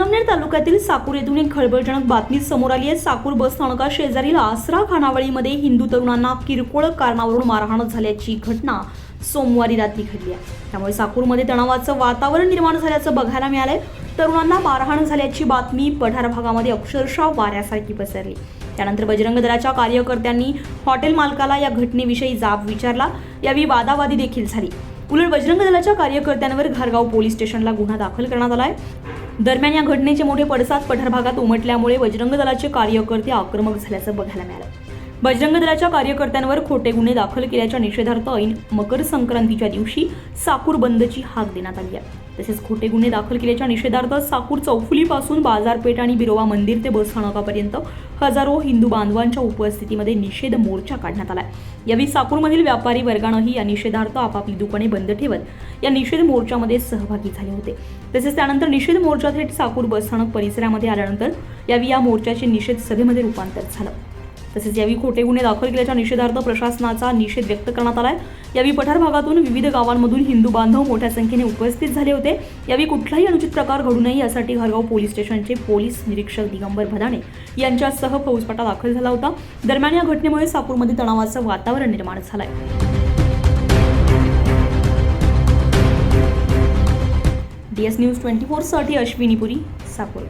संगमनेर तालुक्यातील साकूर येथून एक खळबळजनक बातमी समोर आली आहे. साकूर बस स्थानका शेजारील आसरा खानावळीमध्ये हिंदू तरुणांना किरकोळ कारणावरून मारहाण झाल्याची घटना सोमवारी रात्री घडली आहे. त्यामुळे साकूरमध्ये तणावाचं वातावरण निर्माण झाल्याचं बघायला मिळालंय. तरुणांना मारहाण झाल्याची बातमी पठार भागामध्ये अक्षरशः वाऱ्यासारखी पसरली. त्यानंतर बजरंग दलाच्या कार्यकर्त्यांनी हॉटेल मालकाला या घटनेविषयी जाब विचारला. यावेळी वादावादी देखील झाली. उलट बजरंग दलाच्या कार्यकर्त्यांवर घारगाव पोलीस स्टेशनला गुन्हा दाखल करण्यात आलाय. दरम्यान या घटनेचे मोठे पडसाद पठार भागात उमटल्यामुळे बजरंग दलाचे कार्यकर्ते आक्रमक झाल्याचं बघायला मिळालं. बजरंग दलाच्या कार्यकर्त्यांवर खोटे गुन्हे दाखल केल्याच्या निषेधार्थ ऐन मकर संक्रांतीच्या दिवशी साकूर बंदची हाक देण्यात आली आहे. तसेच खोटे गुन्हे दाखल केल्याच्या निषेधार्थ साकूर चौफुलीपासून बाजारपेठ आणि बिरोवा मंदिर ते बस स्थानकापर्यंत हजारो हिंदू बांधवांच्या उपस्थितीमध्ये निषेध मोर्चा काढण्यात आला यावेळी साकूरमधील व्यापारी वर्गानंही या निषेधार्थ आपापली दुकाने बंद ठेवत या निषेध मोर्चामध्ये सहभागी झाले होते. तसेच त्यानंतर निषेध मोर्चा थेट साकूर बसस्थानक परिसरामध्ये आल्यानंतर यावेळी या मोर्चाचे निषेध सभेमध्ये रूपांतर झालं. तसेच यावेळी खोटे गुन्हे दाखल केल्याच्या निषेधार्थ प्रशासनाचा निषेध व्यक्त करण्यात आला आहे यावेळी पठार भागातून विविध गावांमधून हिंदू बांधव मोठ्या संख्येने उपस्थित झाले होते. यावेळी कुठलाही अनुचित प्रकार घडू नये यासाठी हरगाव पोलीस स्टेशनचे पोलीस निरीक्षक दिगंबर भदाणे यांच्यासह फौजपाटा दाखल झाला होता. दरम्यान या घटनेमुळे सापूरमध्ये तणावाचं वातावरण निर्माण झालं आहे डी डीएस न्यूज ट्वेंटी फोरसाठी अश्विनी पुरी साकूर